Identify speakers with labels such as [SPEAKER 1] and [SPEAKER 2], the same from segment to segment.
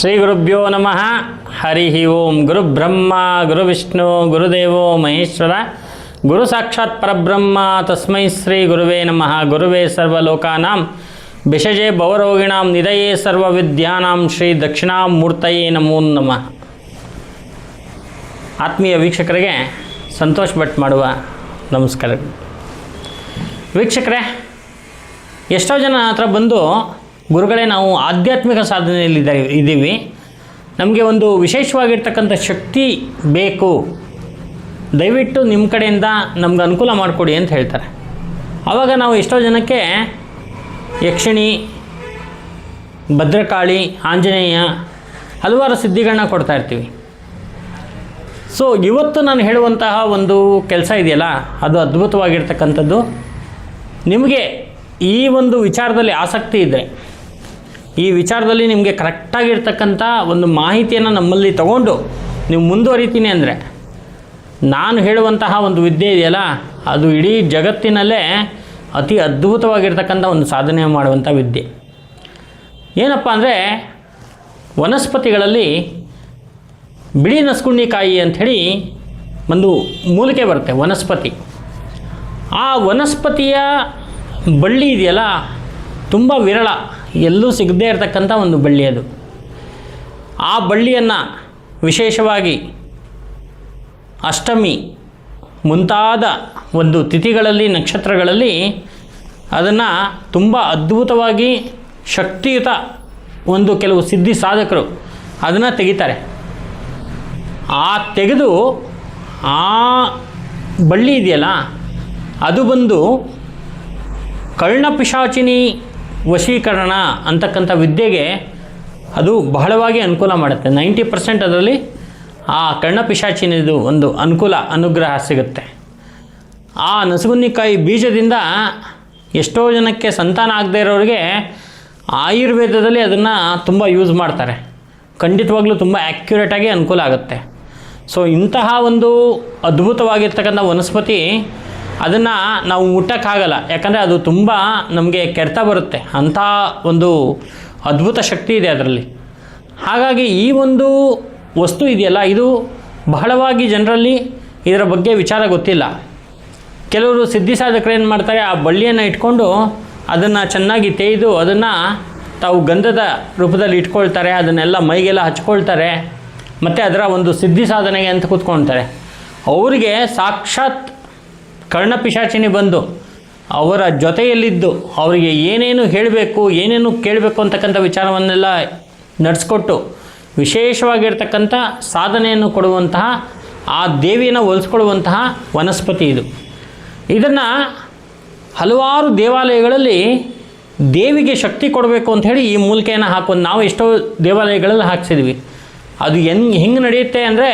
[SPEAKER 1] ಶ್ರೀ ಗುರುಭ್ಯೋ ನಮಃ. ಹರಿ ಓಂ ಗುರು ಬ್ರಹ್ಮ, ಗುರು ವಿಷ್ಣು ಗುರುದೇವೋ ಮಹೇಶ್ವರ. ಗುರು ಸಾಕ್ಷಾತ್ ಪರಬ್ರಹ್ಮ, ತಸ್ಮೈ ಶ್ರೀ ಗುರುವೇ ನಮಃ. ಗುರುವೇ ಸರ್ವಲೋಕಾನಾಂ. ಭಿಷಜೆ ಭವರೋಗಿಣಾಂ ನಿಧಯೇ ಸರ್ವವಿದ್ಯಾನಾಂ, ಶ್ರೀ ದಕ್ಷಿಣಾಮೂರ್ತಯೇ ನಮೋ ನಮಃ. ಆತ್ಮೀಯ ವೀಕ್ಷಕರಿಗೆ ಸಂತೋಷ್ ಭಟ್ ಮಾಡುವ ನಮಸ್ಕಾರ. ವೀಕ್ಷಕರೇ, ಎಷ್ಟೋ ಜನ ಹತ್ರ ಬಂದು ಗುರುಗಳೇ, ನಾವು ಆಧ್ಯಾತ್ಮಿಕ ಸಾಧನೆಯಲ್ಲಿ ಇದ್ದೀವಿ. ನಮಗೆ ಒಂದು ವಿಶೇಷವಾಗಿರ್ತಕ್ಕಂಥ ಶಕ್ತಿ ಬೇಕು. ದಯವಿಟ್ಟು ನಿಮ್ಮ ಕಡೆಯಿಂದ ನಮ್ಗೆ ಅನುಕೂಲ ಮಾಡಿಕೊಡಿ ಅಂತ ಹೇಳ್ತಾರೆ. ಆವಾಗ ನಾವು ಎಷ್ಟೋ ಜನಕ್ಕೆ ಯಕ್ಷಿಣಿ, ಭದ್ರಕಾಳಿ, ಆಂಜನೇಯ ಹಲವಾರು ಸಿದ್ಧಿಗಳನ್ನ ಕೊಡ್ತಾ ಇರ್ತೀವಿ. ಸೊ ಇವತ್ತು ನಾನು ಹೇಳುವಂತಹ ಒಂದು ಕೆಲಸ ಇದೆಯಲ್ಲ, ಅದು ಅದ್ಭುತವಾಗಿರ್ತಕ್ಕಂಥದ್ದು. ನಿಮಗೆ ಈ ಒಂದು ವಿಚಾರದಲ್ಲಿ ಆಸಕ್ತಿ ಇದೆ ಈ ವಿಚಾರದಲ್ಲಿ ನಿಮಗೆ ಕರೆಕ್ಟಾಗಿರ್ತಕ್ಕಂಥ ಒಂದು ಮಾಹಿತಿಯನ್ನು ನಮ್ಮಲ್ಲಿ ತಗೊಂಡು ನೀವು ಮುಂದುವರಿತೀನಿ ಅಂದರೆ, ನಾನು ಹೇಳುವಂತಹ ಒಂದು ವಿದ್ಯೆ ಇದೆಯಲ್ಲ, ಅದು ಇಡೀ ಜಗತ್ತಿನಲ್ಲೇ ಅತಿ ಅದ್ಭುತವಾಗಿರ್ತಕ್ಕಂಥ ಒಂದು ಸಾಧನೆ ಮಾಡುವಂಥ ವಿದ್ಯೆ. ಏನಪ್ಪ ಅಂದರೆ, ವನಸ್ಪತಿಗಳಲ್ಲಿ ಬಿಳಿ ನಸ್ಕುಂಡಿಕಾಯಿ ಅಂಥೇಳಿ ಒಂದು ಮೂಲಿಕೆ ಬರುತ್ತೆ, ವನಸ್ಪತಿ. ಆ ವನಸ್ಪತಿಯ ಬಳ್ಳಿ ಇದೆಯಲ್ಲ, ತುಂಬ ವಿರಳ. ಎಲ್ಲೂ ಸಿಗದೇ ಇರತಕ್ಕಂಥ ಒಂದು ಬಳ್ಳಿ ಅದು. ಆ ಬಳ್ಳಿಯನ್ನು ವಿಶೇಷವಾಗಿ ಅಷ್ಟಮಿ ಮುಂತಾದ ಒಂದು ತಿಥಿಗಳಲ್ಲಿ, ನಕ್ಷತ್ರಗಳಲ್ಲಿ ಅದನ್ನು ತುಂಬ ಅದ್ಭುತವಾಗಿ ಶಕ್ತಿಯುತ ಒಂದು ಕೆಲವು ಸಿದ್ಧಿ ಸಾಧಕರು ಅದನ್ನು ತೆಗಿತಾರೆ. ಆ ತೆಗೆದು ಆ ಬಳ್ಳಿ ಇದೆಯಲ್ಲ, ಅದು ಬಂದು ಕರ್ಣಪಿಶಾಚಿನಿ ವಶೀಕರಣ ಅಂತಕ್ಕಂಥ ವಿದ್ಯೆಗೆ ಅದು ಬಹಳವಾಗಿ ಅನುಕೂಲ ಮಾಡುತ್ತೆ. ನೈಂಟಿ ಪರ್ಸೆಂಟ್ ಅದರಲ್ಲಿ ಆ ಕರ್ಣಪಿಶಾಚಿನದು ಒಂದು ಅನುಕೂಲ, ಅನುಗ್ರಹ ಸಿಗುತ್ತೆ. ಆ ನಸುಗುನ್ನಿಕಾಯಿ ಬೀಜದಿಂದ ಎಷ್ಟೋ ಜನಕ್ಕೆ ಸಂತಾನ ಆಗದೇ ಇರೋರಿಗೆ ಆಯುರ್ವೇದದಲ್ಲಿ ಅದನ್ನು ತುಂಬ ಯೂಸ್ ಮಾಡ್ತಾರೆ. ಖಂಡಿತವಾಗಲೂ ತುಂಬ ಆ್ಯಕ್ಯುರೇಟಾಗಿ ಅನುಕೂಲ ಆಗುತ್ತೆ. ಸೊ ಇಂತಹ ಒಂದು ಅದ್ಭುತವಾಗಿರ್ತಕ್ಕಂಥ ವನಸ್ಪತಿ ಅದನ್ನು ನಾವು ಮುಟ್ಟಕ್ಕಾಗಲ್ಲ. ಯಾಕಂದರೆ ಅದು ತುಂಬ ನಮಗೆ ಕೆಡ್ತ ಬರುತ್ತೆ. ಅಂಥ ಒಂದು ಅದ್ಭುತ ಶಕ್ತಿ ಇದೆ ಅದರಲ್ಲಿ. ಹಾಗಾಗಿ ಈ ಒಂದು ವಸ್ತು ಇದೆಯಲ್ಲ, ಇದು ಬಹಳವಾಗಿ ಜನರಲ್ಲಿ ಇದರ ಬಗ್ಗೆ ವಿಚಾರ ಗೊತ್ತಿಲ್ಲ. ಕೆಲವರು ಸಿದ್ಧಿ ಸಾಧಕರು ಏನು ಮಾಡ್ತಾರೆ, ಆ ಬಳ್ಳಿಯನ್ನು ಇಟ್ಕೊಂಡು ಅದನ್ನು ಚೆನ್ನಾಗಿ ತೇಯ್ದು ಅದನ್ನು ತಾವು ಗಂಧದ ರೂಪದಲ್ಲಿ ಇಟ್ಕೊಳ್ತಾರೆ, ಅದನ್ನೆಲ್ಲ ಮೈಗೆಲ್ಲ ಹಚ್ಕೊಳ್ತಾರೆ, ಮತ್ತು ಅದರ ಒಂದು ಸಿದ್ಧಿ ಸಾಧನೆಗೆ ಅಂತ ಕೂತ್ಕೊಳ್ತಾರೆ. ಅವರಿಗೆ ಸಾಕ್ಷಾತ್ ಕರ್ಣಪಿಶಾಚಿನಿ ಬಂದು ಅವರ ಜೊತೆಯಲ್ಲಿದ್ದು ಅವರಿಗೆ ಏನೇನು ಹೇಳಬೇಕು, ಏನೇನು ಕೇಳಬೇಕು ಅಂತಕ್ಕಂಥ ವಿಚಾರವನ್ನೆಲ್ಲ ನಡೆಸ್ಕೊಟ್ಟು ವಿಶೇಷವಾಗಿರ್ತಕ್ಕಂಥ ಸಾಧನೆಯನ್ನು ಕೊಡುವಂತಹ, ಆ ದೇವಿಯನ್ನು ಹೋಲಿಸ್ಕೊಳ್ಳುವಂತಹ ವನಸ್ಪತಿ ಇದು. ಇದನ್ನು ಹಲವಾರು ದೇವಾಲಯಗಳಲ್ಲಿ ದೇವಿಗೆ ಶಕ್ತಿ ಕೊಡಬೇಕು ಅಂಥೇಳಿ ಈ ಮೂಲಿಕೆಯನ್ನು ಹಾಕೊಂಡು ನಾವು ಎಷ್ಟೋ ದೇವಾಲಯಗಳಲ್ಲಿ ಹಾಕ್ಸಿದ್ವಿ. ಅದು ಹೆಂಗೆ ಹೆಂಗೆ ನಡೆಯುತ್ತೆ ಅಂದರೆ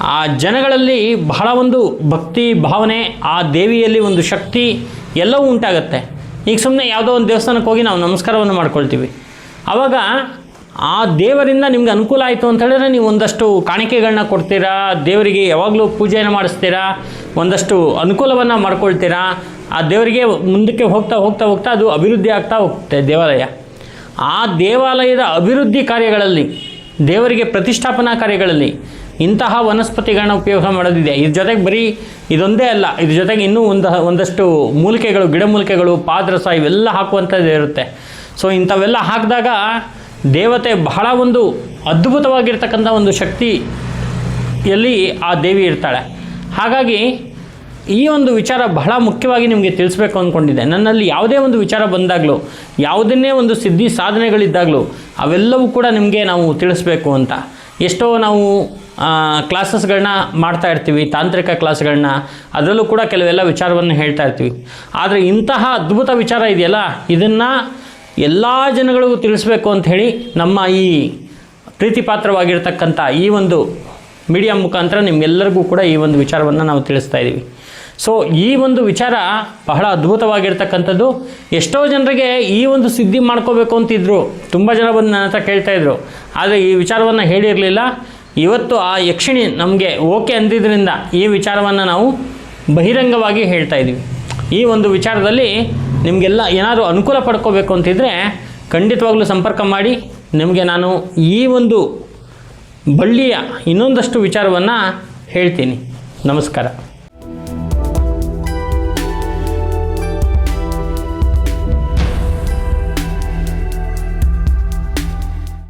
[SPEAKER 1] ಆ ಜನಗಳಲ್ಲಿ ಬಹಳ ಒಂದು ಭಕ್ತಿ ಭಾವನೆ, ಆ ದೇವಿಯಲ್ಲಿ ಒಂದು ಶಕ್ತಿ ಎಲ್ಲವೂ ಉಂಟಾಗತ್ತೆ. ಈಗ ಸುಮ್ಮನೆ ಯಾವುದೋ ಒಂದು ದೇವಸ್ಥಾನಕ್ಕೆ ಹೋಗಿ ನಾವು ನಮಸ್ಕಾರವನ್ನು ಮಾಡ್ಕೊಳ್ತೀವಿ. ಆವಾಗ ಆ ದೇವರಿಂದ ನಿಮ್ಗೆ ಅನುಕೂಲ ಆಯಿತು ಅಂತ ಹೇಳಿದ್ರೆ ನೀವು ಒಂದಷ್ಟು ಕಾಣಿಕೆಗಳನ್ನ ಕೊಡ್ತೀರಾ, ದೇವರಿಗೆ ಯಾವಾಗಲೂ ಪೂಜೆಯನ್ನು ಮಾಡಿಸ್ತೀರಾ, ಒಂದಷ್ಟು ಅನುಕೂಲವನ್ನು ಮಾಡ್ಕೊಳ್ತೀರಾ, ಆ ದೇವರಿಗೆ ಮುಂದಕ್ಕೆ ಹೋಗ್ತಾ ಹೋಗ್ತಾ ಹೋಗ್ತಾ ಅದು ಅಭಿವೃದ್ಧಿ ಆಗ್ತಾ ಹೋಗುತ್ತೆ ದೇವಾಲಯ. ಆ ದೇವಾಲಯದ ಅಭಿವೃದ್ಧಿ ಕಾರ್ಯಗಳಲ್ಲಿ, ದೇವರಿಗೆ ಪ್ರತಿಷ್ಠಾಪನಾ ಕಾರ್ಯಗಳಲ್ಲಿ ಇಂತಹ ವನಸ್ಪತಿಗಳನ್ನ ಉಪಯೋಗ ಮಾಡೋದಿದೆ. ಇದ್ರ ಜೊತೆಗೆ ಬರೀ ಇದೊಂದೇ ಅಲ್ಲ ಇದ್ರ ಜೊತೆಗೆ ಇನ್ನೂ ಒಂದು, ಒಂದಷ್ಟು ಮೂಲಿಕೆಗಳು ಗಿಡಮೂಲಿಕೆಗಳು ಪಾದರಸ ಇವೆಲ್ಲ ಹಾಕುವಂಥದ್ದು ಇರುತ್ತೆ. ಸೊ ಇಂಥವೆಲ್ಲ ಹಾಕಿದಾಗ ದೇವತೆ ಬಹಳ ಒಂದು ಅದ್ಭುತವಾಗಿರ್ತಕ್ಕಂಥ ಒಂದು ಶಕ್ತಿ ಎಲ್ಲಿ ಆ ದೇವಿ ಇರ್ತಾಳೆ. ಹಾಗಾಗಿ ಈ ಒಂದು ವಿಚಾರ ಬಹಳ ಮುಖ್ಯವಾಗಿ ನಿಮಗೆ ತಿಳಿಸ್ಬೇಕು ಅಂದ್ಕೊಂಡಿದ್ದೆ ನನ್ನಲ್ಲಿ ಯಾವುದೇ ಒಂದು ವಿಚಾರ ಬಂದಾಗಲೂ, ಯಾವುದನ್ನೇ ಒಂದು ಸಿದ್ಧಿ ಸಾಧನೆಗಳಿದ್ದಾಗಲೂ, ಅವೆಲ್ಲವೂ ಕೂಡ ನಿಮಗೆ ನಾವು ತಿಳಿಸ್ಬೇಕು ಅಂತ. ಎಷ್ಟೋ ನಾವು ಕ್ಲಾಸಸ್ಗಳನ್ನ ಮಾಡ್ತಾ ಇರ್ತೀವಿ, ತಾಂತ್ರಿಕ ಕ್ಲಾಸ್ಗಳನ್ನ ಅದರಲ್ಲೂ ಕೂಡ ಕೆಲವೆಲ್ಲ ವಿಚಾರವನ್ನು ಹೇಳ್ತಾ ಇರ್ತೀವಿ. ಆದರೆ ಇಂತಹ ಅದ್ಭುತ ವಿಚಾರ ಇದೆಯಲ್ಲ? ಇದನ್ನು ಎಲ್ಲ ಜನಗಳಿಗೂ ತಿಳಿಸ್ಬೇಕು ಹೇಳಿ ನಮ್ಮ ಈ ಪ್ರೀತಿಪಾತ್ರವಾಗಿರ್ತಕ್ಕಂಥ ಈ ಒಂದು ಮೀಡಿಯಾ ಮುಖಾಂತರ ನಿಮಗೆಲ್ಲರಿಗೂ ಕೂಡ ಈ ಒಂದು ವಿಚಾರವನ್ನು ನಾವು ತಿಳಿಸ್ತಾ ಇದ್ದೀವಿ ಸೊ ಈ ಒಂದು ವಿಚಾರ ಬಹಳ ಅದ್ಭುತವಾಗಿರ್ತಕ್ಕಂಥದ್ದು. ಎಷ್ಟೋ ಜನರಿಗೆ ಈ ಒಂದು ಸಿದ್ಧಿ ಮಾಡ್ಕೋಬೇಕು ಅಂತಿದ್ರು. ತುಂಬ ಜನ ಬಂದು ನನ್ನ ಹತ್ರ ಕೇಳ್ತಾಯಿದ್ರು ಆದರೆ ಈ ವಿಚಾರವನ್ನು ಹೇಳಿರಲಿಲ್ಲ. ಇವತ್ತು ಆ ಯಕ್ಷಿಣಿ ನಮಗೆ ಓಕೆ ಅಂದಿದ್ದರಿಂದ ಈ ವಿಚಾರವನ್ನು ನಾವು ಬಹಿರಂಗವಾಗಿ ಹೇಳ್ತಾ ಇದ್ದೀವಿ ಈ ಒಂದು ವಿಚಾರದಲ್ಲಿ ನಿಮಗೆಲ್ಲ ಏನಾದರೂ ಅನುಕೂಲ ಪಡ್ಕೋಬೇಕು ಅಂತಿದ್ದರೆ ಖಂಡಿತವಾಗ್ಲೂ ಸಂಪರ್ಕ ಮಾಡಿ, ನಿಮಗೆ ನಾನು ಈ ಒಂದು ಬಳ್ಳಿಯ ಇನ್ನೊಂದಷ್ಟು ವಿಚಾರವನ್ನು ಹೇಳ್ತೀನಿ. ನಮಸ್ಕಾರ.